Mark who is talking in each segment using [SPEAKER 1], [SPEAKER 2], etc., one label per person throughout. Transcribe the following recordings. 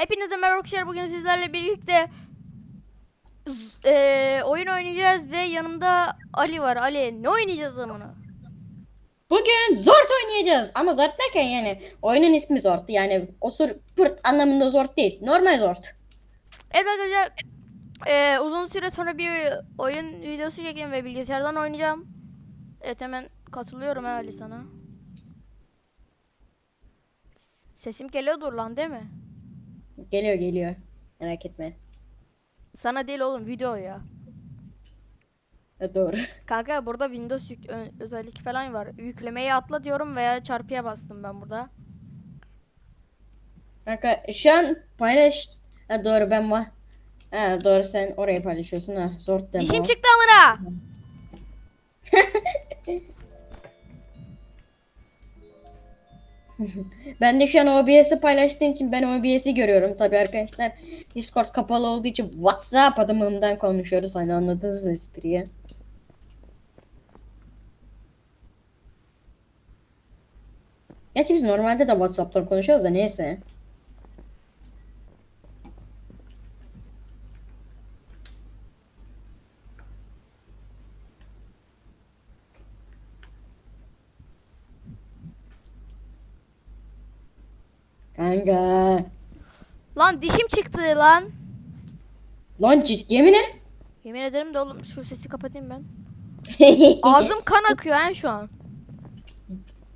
[SPEAKER 1] Hepinize merhaba arkadaşlar. Bugün sizlerle birlikte eee, oyun oynayacağız ve yanımda Ali var. Ali ne oynayacağız amına?
[SPEAKER 2] Bugün Zort oynayacağız. Ama Zort derken yani oyunun ismi Zort. Yani osur pırt anlamında Zort değil. Normal Zort.
[SPEAKER 1] Evet arkadaşlar eee, uzun süre sonra bir oyun videosu çekeyim ve bilgisayardan oynayacağım. Evet hemen katılıyorum Ali sana. Sesim geliyordur lan değil mi?
[SPEAKER 2] Geliyor geliyor. Merak etme.
[SPEAKER 1] Sana değil oğlum video ya.
[SPEAKER 2] Ha, doğru.
[SPEAKER 1] Kanka burada Windows yük- özellik falan var. Yüklemeyi atla diyorum veya çarpıya bastım ben burada.
[SPEAKER 2] Kanka şu an paylaş. Ha, doğru ben var. Ha, doğru sen orayı paylaşıyorsun ha. Zort deme.
[SPEAKER 1] Dişim çıktı amına.
[SPEAKER 2] Ben de şu an OBS'i paylaştığın için ben OBS'i görüyorum. Tabii arkadaşlar Discord kapalı olduğu için WhatsApp adımından konuşuyoruz. Hani anladınız mı espriyi? Gerçi biz normalde de WhatsApp'tan konuşuyoruz da neyse. Kanka.
[SPEAKER 1] Lan dişim çıktı lan.
[SPEAKER 2] Lan ciddi yemin et.
[SPEAKER 1] Yemin ederim de oğlum şu sesi kapatayım ben. Ağzım kan akıyor ha şu an.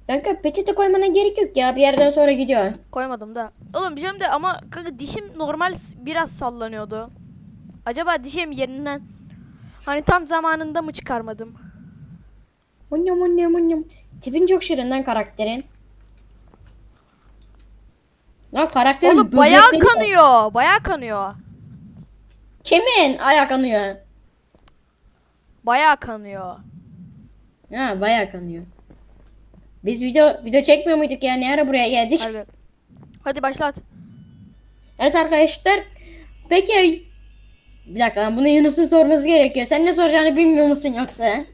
[SPEAKER 2] Kanka peçete koymana gerek yok ya. Bir yerden sonra gidiyor.
[SPEAKER 1] Koymadım da. Oğlum diyeceğim de ama kanka dişim normal biraz sallanıyordu. Acaba dişim yerinden hani tam zamanında mı çıkarmadım?
[SPEAKER 2] Munyam munyam munyam. Tipin çok şirin lan karakterin. Lan karakterin
[SPEAKER 1] Oğlum bayağı
[SPEAKER 2] böbrekleri
[SPEAKER 1] kanıyor. Bayağı kanıyor.
[SPEAKER 2] Kimin ayak kanıyor?
[SPEAKER 1] Bayağı kanıyor.
[SPEAKER 2] Ha bayağı kanıyor. Biz video video çekmiyor muyduk ya? Ne ara buraya geldik?
[SPEAKER 1] Harbi. Hadi başlat.
[SPEAKER 2] Evet arkadaşlar. Peki bir dakika lan bunu Yunus'un sorması gerekiyor. Sen ne soracağını bilmiyor musun yoksa?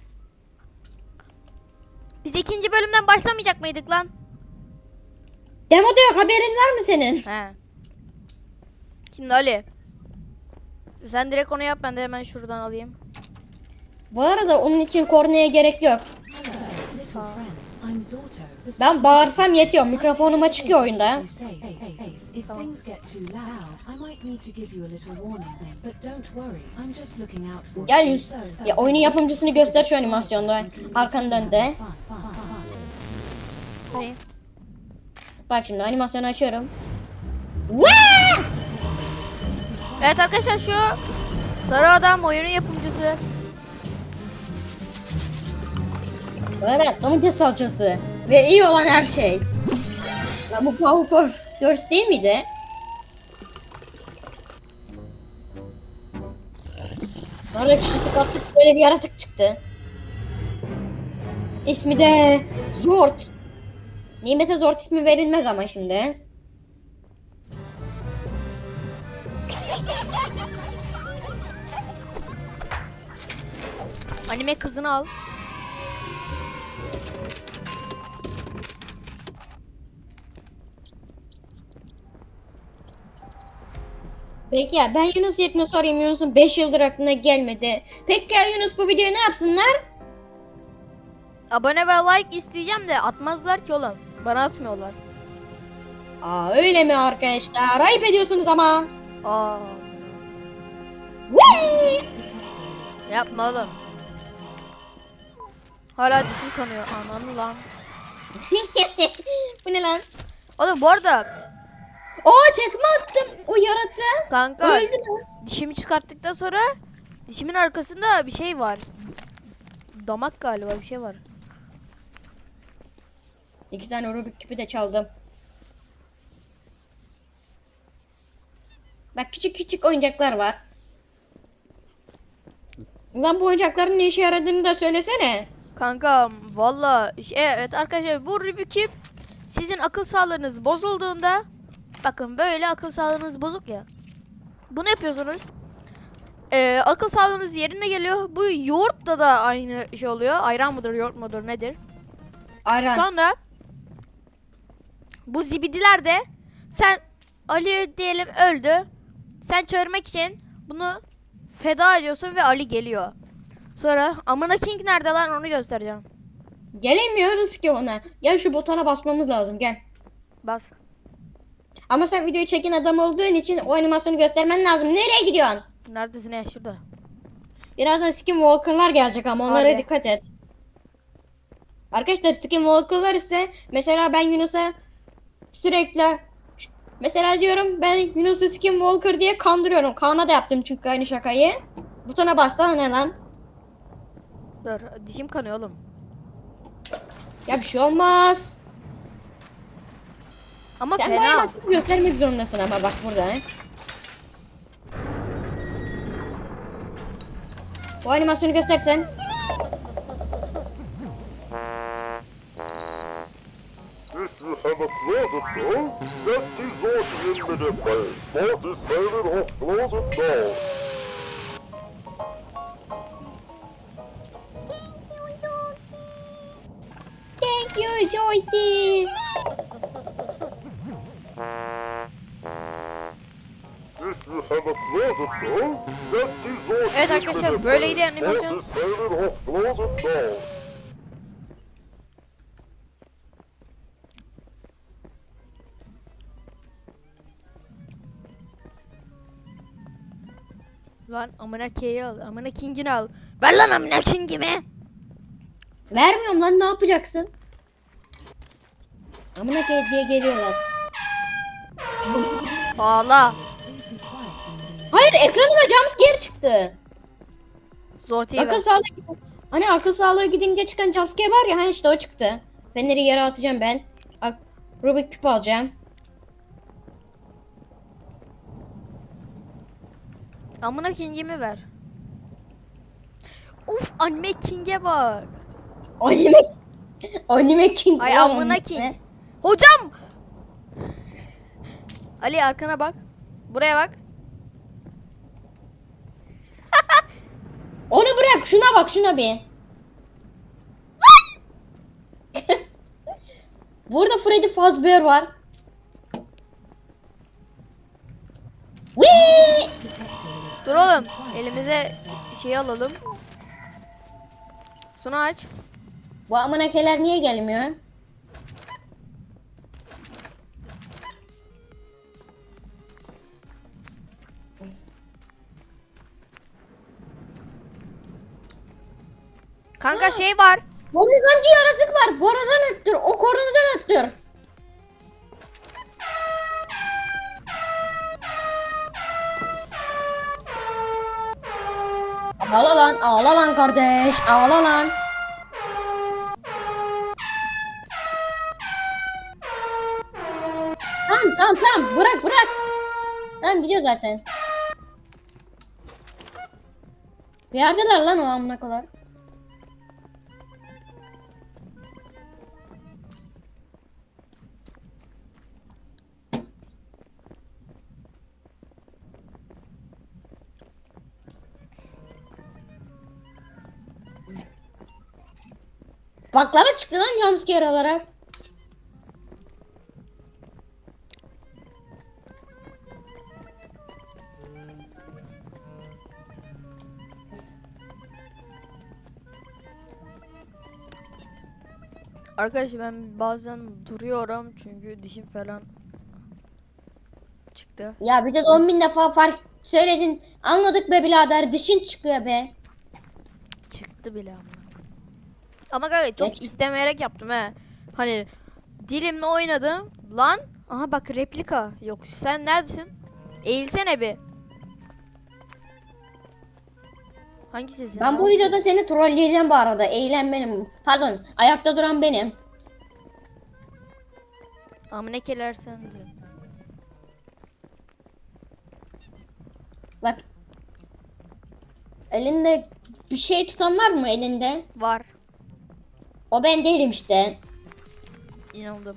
[SPEAKER 1] Biz ikinci bölümden başlamayacak mıydık lan?
[SPEAKER 2] Demoda yok haberin var mı senin?
[SPEAKER 1] He. Şimdi Ali. Sen direkt onu yap ben de hemen şuradan alayım.
[SPEAKER 2] Bu arada onun için kornaya gerek yok. Ben bağırsam yetiyor. Mikrofonuma çıkıyor oyunda. Gel.
[SPEAKER 3] So,
[SPEAKER 2] Ya oyunun yapımcısını göster şu animasyonda. Arkanı dön de.
[SPEAKER 1] Hani?
[SPEAKER 2] Bak şimdi animasyonu açıyorum. Vaa!
[SPEAKER 1] Evet arkadaşlar şu sarı adam oyunun yapımcısı.
[SPEAKER 2] Evet domates salçası. Ve iyi olan her şey. Ya bu Powerpuff Girls değil miydi? Sonra çiftlik attık böyle bir yaratık çıktı. İsmi de Zort. Nimet'e Zort ismi verilmez ama şimdi.
[SPEAKER 1] Anime kızını al.
[SPEAKER 2] Peki ya ben Yunus Yetme sorayım Yunus'un 5 yıldır aklına gelmedi. Peki ya Yunus bu videoyu ne yapsınlar?
[SPEAKER 1] Abone ve like isteyeceğim de atmazlar ki oğlum. Bana atmıyorlar.
[SPEAKER 2] Aa öyle mi arkadaşlar? Ayıp ediyorsunuz ama.
[SPEAKER 1] Aa.
[SPEAKER 2] Whee!
[SPEAKER 1] Yapma oğlum. Hala dişim kanıyor. Ananı lan.
[SPEAKER 2] bu ne lan?
[SPEAKER 1] Oğlum bu arada
[SPEAKER 2] Oo tekme attım o yaratığa.
[SPEAKER 1] kanka
[SPEAKER 2] Öldü lan.
[SPEAKER 1] dişimi çıkarttıktan sonra dişimin arkasında bir şey var. Damak galiba bir şey var.
[SPEAKER 2] İki tane Rubik küpü de çaldım. Bak küçük küçük oyuncaklar var. Lan bu oyuncakların ne işe yaradığını da söylesene.
[SPEAKER 1] Kanka valla şey- evet arkadaşlar bu Rubik Cube sizin akıl sağlığınız bozulduğunda bakın böyle akıl sağlığınız bozuk ya. Bunu yapıyorsunuz. Ee, akıl sağlığınız yerine geliyor. Bu yoğurtla da aynı şey oluyor. Ayran mıdır yoğurt mudur nedir?
[SPEAKER 2] Ayran.
[SPEAKER 1] Sonra bu zibidiler de sen Ali diyelim öldü. Sen çağırmak için bunu feda ediyorsun ve Ali geliyor. Sonra Amına King nerede lan onu göstereceğim.
[SPEAKER 2] Gelemiyoruz ki ona. Gel şu butona basmamız lazım gel.
[SPEAKER 1] Bas.
[SPEAKER 2] Ama sen videoyu çeken adam olduğun için o animasyonu göstermen lazım. Nereye gidiyorsun?
[SPEAKER 1] Neredesin he? Şurada.
[SPEAKER 2] Birazdan Skinwalker'lar gelecek ama onlara
[SPEAKER 1] Harbi.
[SPEAKER 2] dikkat et. Arkadaşlar Skinwalker'lar ise mesela ben Yunus'a sürekli mesela diyorum ben Yunus'u Skinwalker diye kandırıyorum. Kaan'a da yaptım çünkü aynı şakayı. Butona bastı ne lan?
[SPEAKER 1] Dur dişim kanıyor oğlum.
[SPEAKER 2] Ya bir şey olmaz.
[SPEAKER 1] Ama
[SPEAKER 2] Sen
[SPEAKER 1] fena.
[SPEAKER 2] animasyonu göstermek zorundasın ama bak burada. he. Bu animasyonu göstersen.
[SPEAKER 4] If you have a closet door, that is what in the place. What is saving of closet doors?
[SPEAKER 2] Thank you, Joyce.
[SPEAKER 4] If you have a closet door, that is what
[SPEAKER 1] Evet
[SPEAKER 4] in
[SPEAKER 1] arkadaşlar, böyleydi animasyon.
[SPEAKER 4] İs closet?
[SPEAKER 1] Lan Amına K'yi al. Amına King'ini al. Ver lan Amına King'imi.
[SPEAKER 2] Vermiyorum lan ne yapacaksın? Amına koyayım diye geliyorlar.
[SPEAKER 1] Ağla.
[SPEAKER 2] Hayır ekranıma jumpscare çıktı.
[SPEAKER 1] Zorti'yi
[SPEAKER 2] Akıl
[SPEAKER 1] ver.
[SPEAKER 2] sağlığı Hani akıl sağlığı gidince çıkan jumpscare var ya hani işte o çıktı. Feneri yere atacağım ben. Ak Rubik küp alacağım.
[SPEAKER 1] Amına King'imi ver. Uf anime King'e bak.
[SPEAKER 2] Anime Anime King.
[SPEAKER 1] Ay amına King. Hocam. Ali arkana bak. Buraya bak.
[SPEAKER 2] Onu bırak şuna bak şuna bir. Burada Freddy Fazbear var. Whee!
[SPEAKER 1] Dur oğlum. Elimize şey alalım. Şunu aç.
[SPEAKER 2] Bu amanakeler niye gelmiyor?
[SPEAKER 1] Kanka şey var.
[SPEAKER 2] Borazanci yaratık var. Borazan öttür. O korunudan öttür. Ağla lan, kardeş, ağla lan. Tamam tamam tamam bırak bırak. Tamam gidiyor zaten. Bir lan o amına kadar. Baklava çıktı lan jumpscare olarak.
[SPEAKER 1] Arkadaşlar ben bazen duruyorum çünkü dişim falan çıktı.
[SPEAKER 2] Ya bir de 10 bin defa fark söyledin. Anladık be birader dişin çıkıyor be.
[SPEAKER 1] Çıktı bile ama. Ama kanka çok
[SPEAKER 2] Geç.
[SPEAKER 1] istemeyerek yaptım he. Hani dilimle oynadım. Lan aha bak replika yok. Sen neredesin? Eğilsene bir. Hangisisin?
[SPEAKER 2] Ben bu videoda seni trolleyeceğim bu arada. Eğlen benim. Pardon ayakta duran benim.
[SPEAKER 1] Amnekeler sence.
[SPEAKER 2] Bak. Elinde bir şey tutan var mı elinde?
[SPEAKER 1] Var.
[SPEAKER 2] O ben değilim işte.
[SPEAKER 1] İnandım.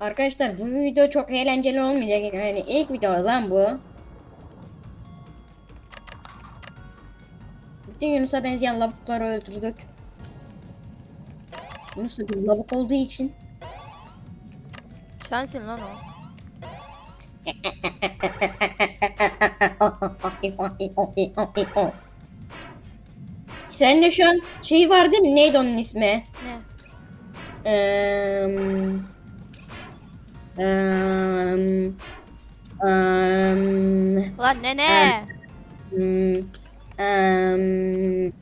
[SPEAKER 2] Arkadaşlar bu video çok eğlenceli olmayacak. Yani ilk video lan bu. Bütün Yunus'a benzeyen lavukları öldürdük. Bir lavuk olduğu için.
[SPEAKER 1] Sensin lan o.
[SPEAKER 2] Senin de şu an şey var değil mi? Neydi onun ismi?
[SPEAKER 1] Ne?
[SPEAKER 2] Eee... Eee... Eee...
[SPEAKER 1] Lan ne ne?
[SPEAKER 2] Hmm, em,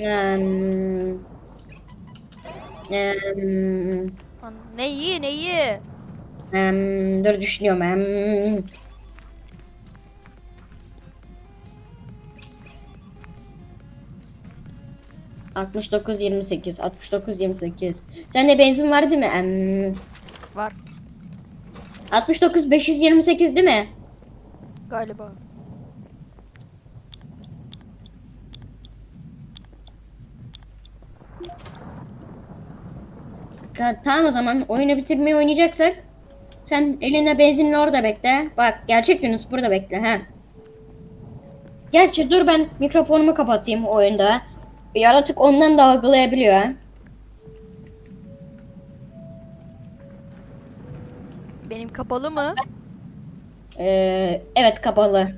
[SPEAKER 2] em, em,
[SPEAKER 1] Lan neyi neyi?
[SPEAKER 2] em, dur düşünüyorum. Em, Altmış dokuz yirmi sekiz, altmış dokuz yirmi sekiz. Sende benzin var değil mi? Em,
[SPEAKER 1] Var
[SPEAKER 2] 69 528 değil mi?
[SPEAKER 1] galiba.
[SPEAKER 2] Ya, tamam o zaman oyunu bitirmeyi oynayacaksak sen elinde benzinle orada bekle. Bak gerçek Yunus burada bekle ha. Gerçi dur ben mikrofonumu kapatayım oyunda. Yaratık ondan da algılayabiliyor ha.
[SPEAKER 1] Benim kapalı mı?
[SPEAKER 2] Ee, evet kapalı.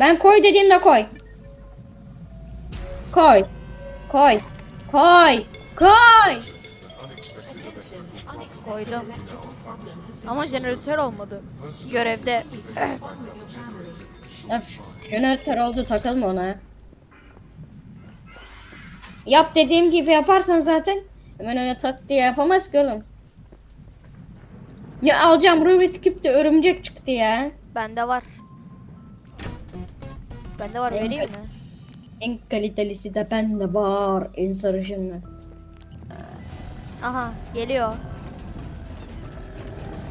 [SPEAKER 2] Ben koy dediğimde koy. Koy. Koy. Koy. Koy.
[SPEAKER 1] Koydum. Ama jeneratör olmadı. Görevde.
[SPEAKER 2] Öf, Jeneratör oldu takılma ona. Yap dediğim gibi yaparsan zaten hemen öyle tak diye yapamaz ki oğlum. Ya alacağım Rubik Küp'te örümcek çıktı ya.
[SPEAKER 1] Bende var. Bende var vereyim mi?
[SPEAKER 2] En kalitelisi de bende var. En sarışınlı.
[SPEAKER 1] Aha geliyor.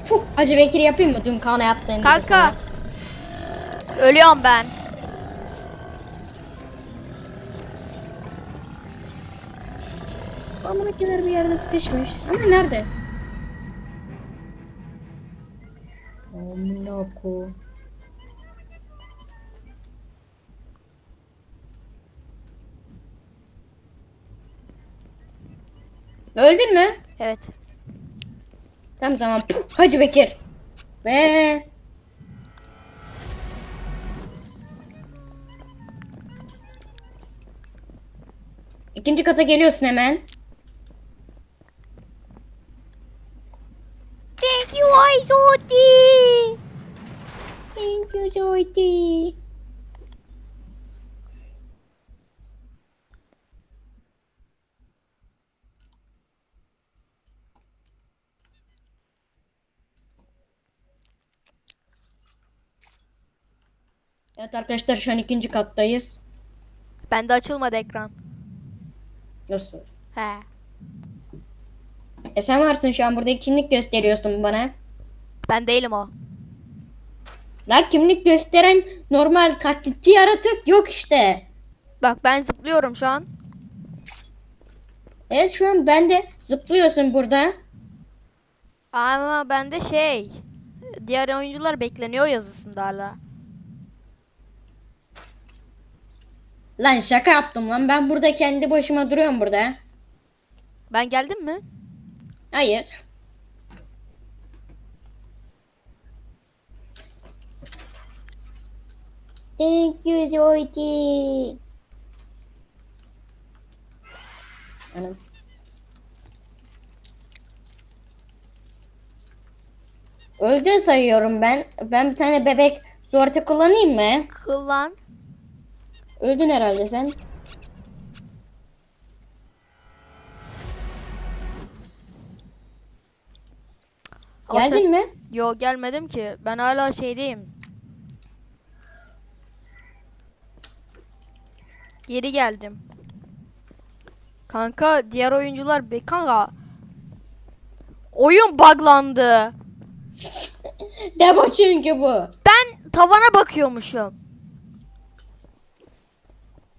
[SPEAKER 2] Fuh, Hacı Bekir yapayım mı dün kana yaptığın gibi
[SPEAKER 1] Kanka.
[SPEAKER 2] sana?
[SPEAKER 1] Ölüyorum ben.
[SPEAKER 2] Amınakiler bir yerde sıkışmış. Ama nerede? Amına ko. Öldün mü?
[SPEAKER 1] Evet.
[SPEAKER 2] Tamam tamam. Hacı Bekir. Ve İkinci kata geliyorsun hemen.
[SPEAKER 1] Thank you Aizoti.
[SPEAKER 2] Thank you, Joyty. Evet arkadaşlar şu an ikinci kattayız.
[SPEAKER 1] Bende açılmadı ekran.
[SPEAKER 2] Nasıl?
[SPEAKER 1] He.
[SPEAKER 2] E sen varsın şu an burada kimlik gösteriyorsun bana.
[SPEAKER 1] Ben değilim o.
[SPEAKER 2] La kimlik gösteren normal taklitçi yaratık yok işte.
[SPEAKER 1] Bak ben zıplıyorum şu an.
[SPEAKER 2] Evet şu an ben de zıplıyorsun burada.
[SPEAKER 1] Ama bende şey. Diğer oyuncular bekleniyor yazısında hala.
[SPEAKER 2] Lan şaka yaptım lan ben burada kendi başıma duruyorum burada.
[SPEAKER 1] Ben geldim mi?
[SPEAKER 2] Hayır. Thank you Zoidi. Anam. Öldün sayıyorum ben. Ben bir tane bebek zorta kullanayım mı?
[SPEAKER 1] Kıllan.
[SPEAKER 2] Öldün herhalde sen. Geldin mi?
[SPEAKER 1] Yo gelmedim ki. Ben hala şeydeyim. Geri geldim. Kanka diğer oyuncular be kanka. Oyun buglandı.
[SPEAKER 2] Demo çünkü bu.
[SPEAKER 1] Ben tavana bakıyormuşum.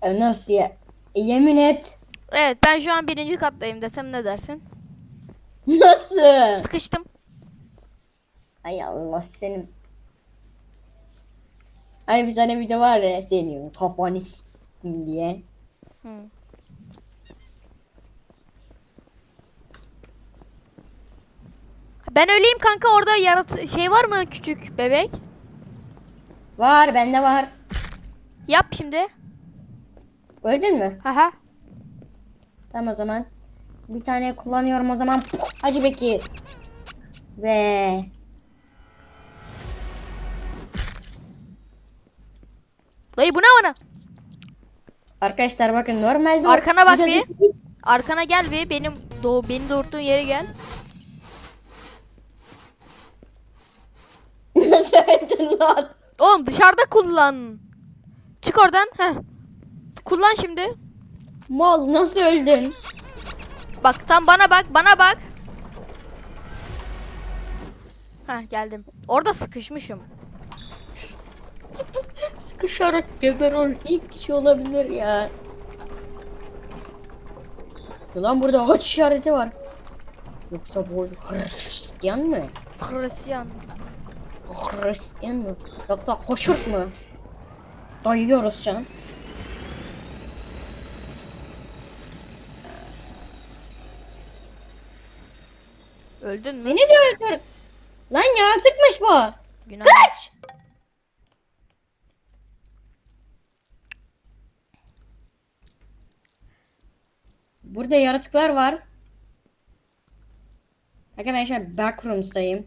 [SPEAKER 2] Nasıl ya? E, yemin et.
[SPEAKER 1] Evet ben şu an birinci kattayım desem ne dersin?
[SPEAKER 2] Nasıl?
[SPEAKER 1] Sıkıştım.
[SPEAKER 2] Ay Allah senin. Hani bir tane video var ya senin kafanı s**tim diye.
[SPEAKER 1] Hı. Ben öleyim kanka orada yarat şey var mı küçük bebek?
[SPEAKER 2] Var bende var.
[SPEAKER 1] Yap şimdi.
[SPEAKER 2] Öldün mü?
[SPEAKER 1] Haha.
[SPEAKER 2] Tamam o zaman. Bir tane kullanıyorum o zaman. Hacı Bekir. Ve
[SPEAKER 1] Dayı bu ne bana?
[SPEAKER 2] arkadaşlar bakın normalde
[SPEAKER 1] Arkana bak bir. Arkana gel bir benim doğu beni doğurttuğun yere gel.
[SPEAKER 2] Nasıl öldün lan?
[SPEAKER 1] Oğlum dışarıda kullan. Çık oradan. Heh. Kullan şimdi.
[SPEAKER 2] Mal nasıl öldün?
[SPEAKER 1] Bak tam bana bak bana bak. Heh geldim. Orada sıkışmışım.
[SPEAKER 2] Sıkışarak geber ol. İlk kişi olabilir ya. Ulan burada haç işareti var. Yoksa bu Hristiyan mı?
[SPEAKER 1] Hristiyan.
[SPEAKER 2] Hristiyan mı? Yoksa hoşurt mu? Dayıyoruz şu an.
[SPEAKER 1] Öldün mü?
[SPEAKER 2] Beni de öldür. Lan yaratıkmış bu.
[SPEAKER 1] Günah.
[SPEAKER 2] Kaç! Burada yaratıklar var. Bakın ben şu an backrooms'tayım.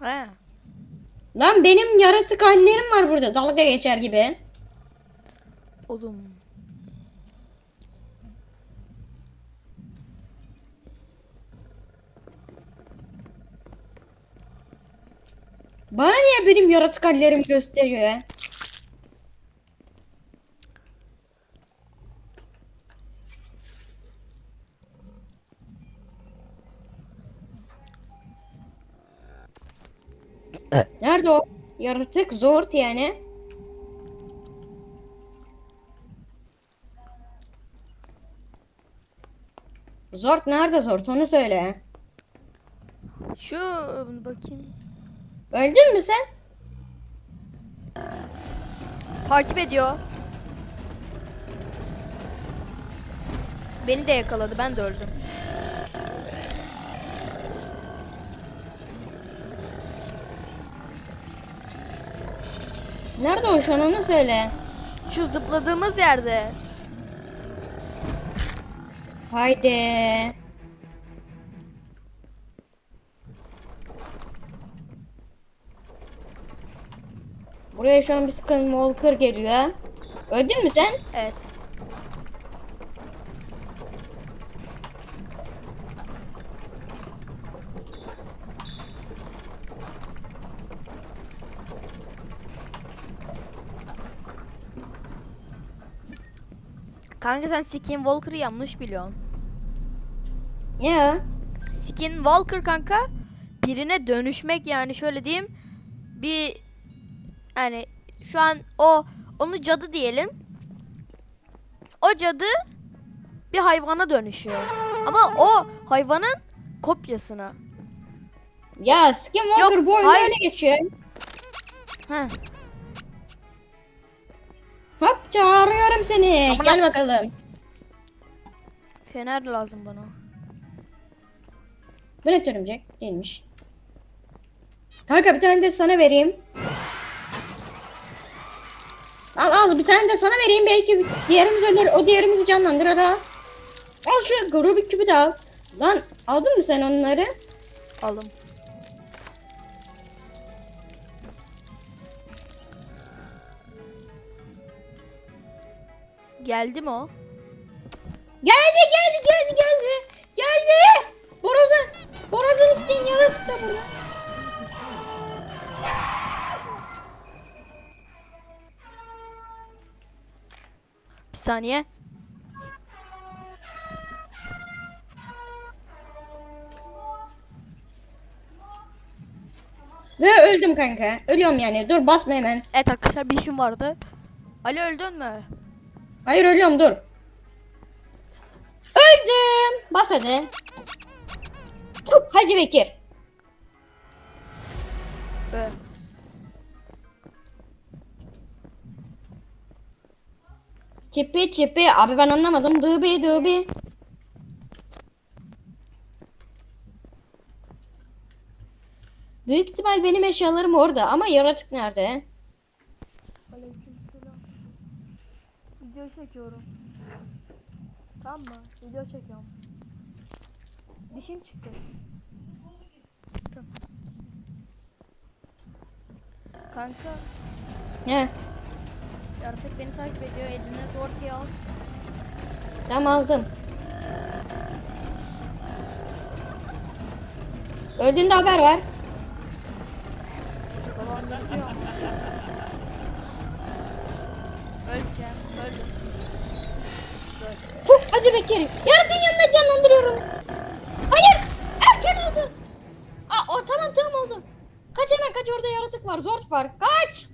[SPEAKER 1] He.
[SPEAKER 2] Lan benim yaratık hallerim var burada dalga geçer gibi.
[SPEAKER 1] Oğlum.
[SPEAKER 2] Bana niye benim yaratık hallerimi gösteriyor ya? Nerede o? Yaratık zort yani. Zort nerede Zort onu söyle.
[SPEAKER 1] Şu bakayım.
[SPEAKER 2] Öldün mü sen?
[SPEAKER 1] Takip ediyor. Beni de yakaladı. Ben de öldüm.
[SPEAKER 2] Nerede o şu an onu söyle.
[SPEAKER 1] Şu zıpladığımız yerde.
[SPEAKER 2] Haydi. Buraya şu an bir Skin Walker geliyor. Öldün mü sen?
[SPEAKER 1] Evet. Kanka sen Skin Walker'ı yanlış biliyorsun.
[SPEAKER 2] Ya.
[SPEAKER 1] Skin Walker kanka birine dönüşmek yani şöyle diyeyim bir yani şu an o onu cadı diyelim. O cadı bir hayvana dönüşüyor. Ama o hayvanın kopyasına.
[SPEAKER 2] Ya Skin Walker
[SPEAKER 1] Yok,
[SPEAKER 2] bu oyunda
[SPEAKER 1] hayır.
[SPEAKER 2] öyle geçiyor.
[SPEAKER 1] Heh.
[SPEAKER 2] Hop çağırıyorum seni.
[SPEAKER 1] Amına-
[SPEAKER 2] Gel bakalım.
[SPEAKER 1] Fener lazım bana.
[SPEAKER 2] Bu ne örümcek? Değilmiş. Kanka bir tane de sana vereyim. Al al bir tane de sana vereyim belki diğerimiz ölür o diğerimizi canlandırır ha. Al şu Rubik küpü de al. Lan aldın mı sen onları?
[SPEAKER 1] Alım. Geldi mi o?
[SPEAKER 2] Geldi geldi geldi geldi. Geldi. Borazan. Borazan yaratık da burada.
[SPEAKER 1] Saniye.
[SPEAKER 2] Ve öldüm kanka. Ölüyorum yani. Dur basma hemen.
[SPEAKER 1] Evet arkadaşlar bir işim vardı. Ali öldün mü?
[SPEAKER 2] Hayır ölüyorum dur. Öldüm. Bas hadi. Hacı Bekir.
[SPEAKER 1] Ö.
[SPEAKER 2] Çipi çipi. Abi ben anlamadım. Dıbi dıbi. Büyük ihtimal benim eşyalarım orada ama yaratık nerede?
[SPEAKER 1] Aleykümselam. Video çekiyorum. Tamam mı? Video çekiyorum. Dişim çıktı. Kanka,
[SPEAKER 2] He.
[SPEAKER 1] Yaratık beni takip ediyor. Eline zor al.
[SPEAKER 2] Tamam aldım. Öldüğünde haber ver.
[SPEAKER 1] Dolandırıcı ama. Öleceğim, öldüm.
[SPEAKER 2] Fuh Hacı Bekir. Yaratığın yanında canlandırıyorum. Hayır. Erken oldu. Aa, o tamam tamam oldu. Kaç hemen kaç orada yaratık var. Zor var. Kaç.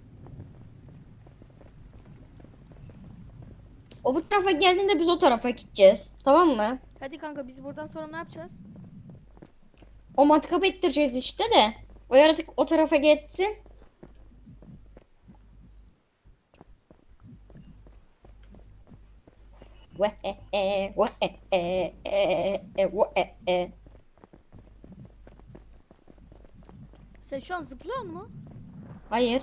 [SPEAKER 2] O bu tarafa geldiğinde biz o tarafa gideceğiz. Tamam mı?
[SPEAKER 1] Hadi kanka biz buradan sonra ne yapacağız?
[SPEAKER 2] O matkapı ittireceğiz işte de. O yaratık o tarafa geçsin.
[SPEAKER 1] Sen şu an zıplıyor mu?
[SPEAKER 2] Hayır.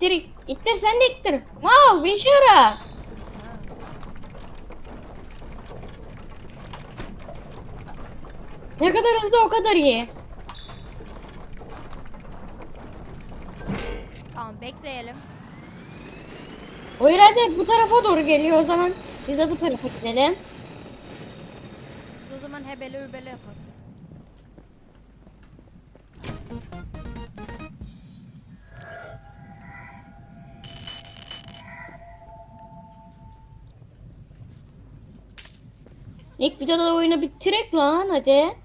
[SPEAKER 2] İttir, ittir sen de ittir. Mal, bir işe yara. Ne kadar hızlı o kadar iyi.
[SPEAKER 1] Tamam bekleyelim.
[SPEAKER 2] O herhalde bu tarafa doğru geliyor o zaman. Biz de bu tarafa gidelim.
[SPEAKER 1] Biz o zaman hebele übele yapalım.
[SPEAKER 2] Videoda oyunu bitirek lan hadi.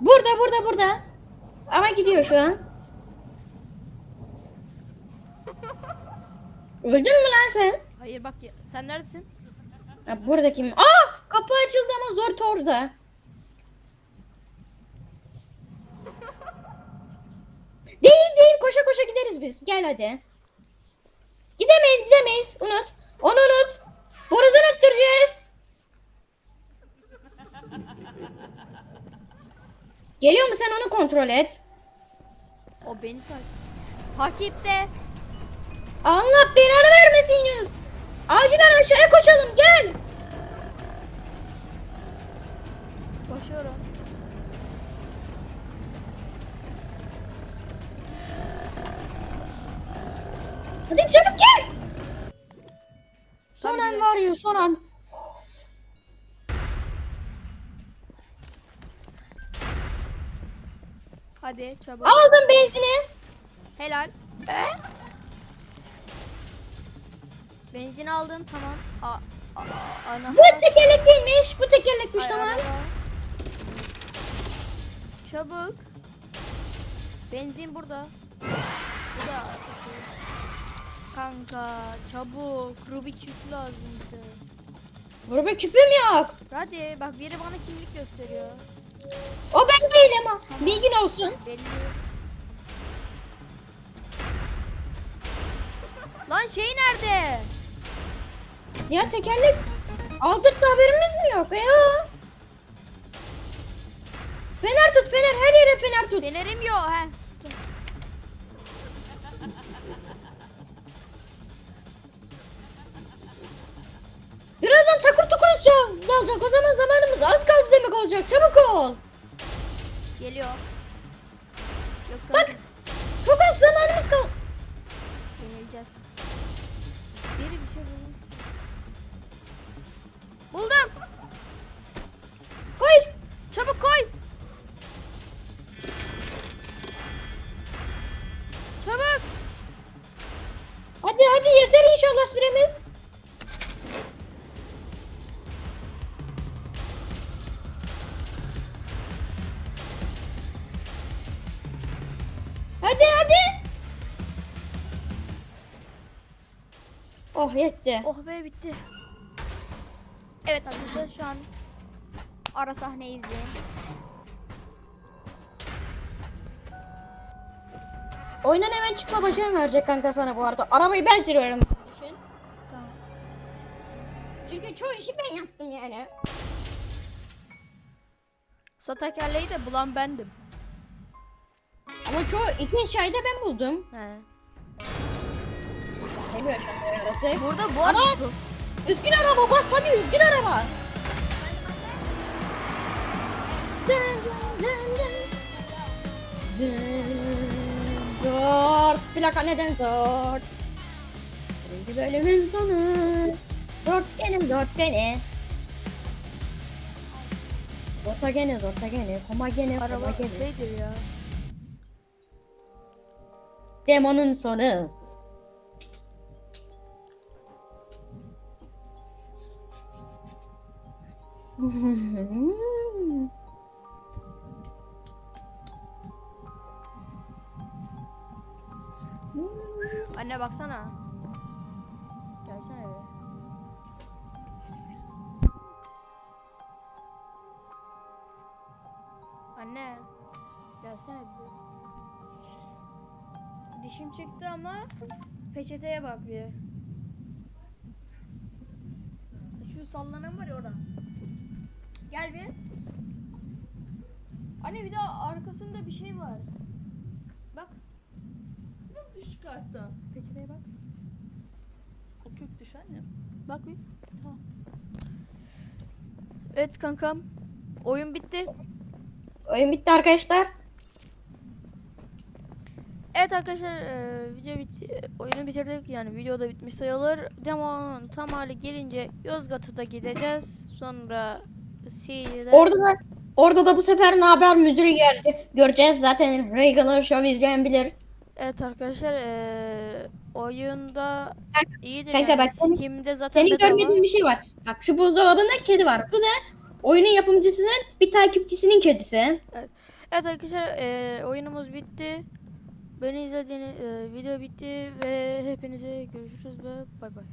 [SPEAKER 2] Burada burada burada. Ama gidiyor şu an. Öldün mü lan sen?
[SPEAKER 1] Hayır bak ya. Sen neredesin?
[SPEAKER 2] Ha, buradaki mi? Aa kapı açıldı ama zor orada. Değil değil koşa koşa gideriz biz. Gel hadi. Gidemeyiz gidemeyiz. Unut. Onu unut. Borazı unutturacağız. Geliyor mu sen onu kontrol et.
[SPEAKER 1] O beni takip. Takipte.
[SPEAKER 2] Allah belanı vermesin Yunus. Acilen aşağıya koşalım gel. Hadi çabuk gel. Son an var ya son an.
[SPEAKER 1] Hadi çabuk.
[SPEAKER 2] Aldım benzini.
[SPEAKER 1] Helal. Benzin aldın tamam. A, a, ana.
[SPEAKER 2] Bu tekerlek değilmiş. Bu tekerlekmiş
[SPEAKER 1] Ay,
[SPEAKER 2] tamam.
[SPEAKER 1] araba. Çabuk. Benzin burada. Bu da. Kanka çabuk. Rubik yük lazım bize.
[SPEAKER 2] Burada küpüm yok.
[SPEAKER 1] Hadi bak biri bana kimlik gösteriyor.
[SPEAKER 2] O ben değilim ama. Bilgin olsun.
[SPEAKER 1] Belli. Lan şey nerede?
[SPEAKER 2] Ya tekerlek aldık da haberimiz mi yok ya? Fener tut fener her yere fener tut.
[SPEAKER 1] Fenerim yok he.
[SPEAKER 2] Dalacak o zaman zamanımız az kaldı demek olacak. Çabuk ol.
[SPEAKER 1] Geliyor. Yok
[SPEAKER 2] Bak. Çok az zamanımız kaldı.
[SPEAKER 1] Yenileceğiz. Biri bir şey bulmuş. Buldum.
[SPEAKER 2] Oh yetti.
[SPEAKER 1] Oh be bitti. Evet arkadaşlar şu an ara sahneyi izleyin.
[SPEAKER 2] Oyundan hemen çıkma başarı verecek kanka sana bu arada. Arabayı ben sürüyorum.
[SPEAKER 1] Tamam.
[SPEAKER 2] Çünkü çoğu işi ben yaptım yani.
[SPEAKER 1] Su tekerleği de bulan bendim.
[SPEAKER 2] Ama çoğu iki da ben buldum.
[SPEAKER 1] He.
[SPEAKER 2] Demiyor şu an yaratık.
[SPEAKER 1] Burada bu arada.
[SPEAKER 2] Üzgün araba bas hadi üzgün araba. Zor. Plaka neden zor? Birinci bölümün sonu. Zorta gene. Koma gene koma
[SPEAKER 1] Araba şeydir ya.
[SPEAKER 2] Demonun sonu.
[SPEAKER 1] Anne baksana. Gelsene be. Anne. Gelsene bir. Dişim çıktı ama peçeteye bak bir. Şu sallanan var ya orada. Gel bir. Anne bir daha arkasında bir şey var. Bak.
[SPEAKER 5] Diş çıkarttı.
[SPEAKER 1] Peçeteye bak.
[SPEAKER 5] O kök diş annem.
[SPEAKER 1] Bak bir. Evet kankam. Oyun bitti.
[SPEAKER 2] Oyun bitti arkadaşlar.
[SPEAKER 1] Evet arkadaşlar e, video bit e, oyunu bitirdik yani video da bitmiş sayılır. Demonun tam hali gelince Yozgat'a da gideceğiz. Sonra
[SPEAKER 2] Orada da orada da bu sefer ne haber müdürü göre- göreceğiz. Zaten Reagan'ı Show izleyen bilir.
[SPEAKER 1] Evet arkadaşlar e, oyunda iyidir
[SPEAKER 2] kanka
[SPEAKER 1] yani.
[SPEAKER 2] bak senin-
[SPEAKER 1] Steam'de zaten
[SPEAKER 2] Senin
[SPEAKER 1] bedava.
[SPEAKER 2] görmediğin bir şey var. Bak şu buzdolabında kedi var. Bu ne? Oyunun yapımcısının bir takipçisinin kedisi.
[SPEAKER 1] Evet arkadaşlar e, oyunumuz bitti. Beni izlediğiniz e, video bitti ve hepinize görüşürüz ve bay bay.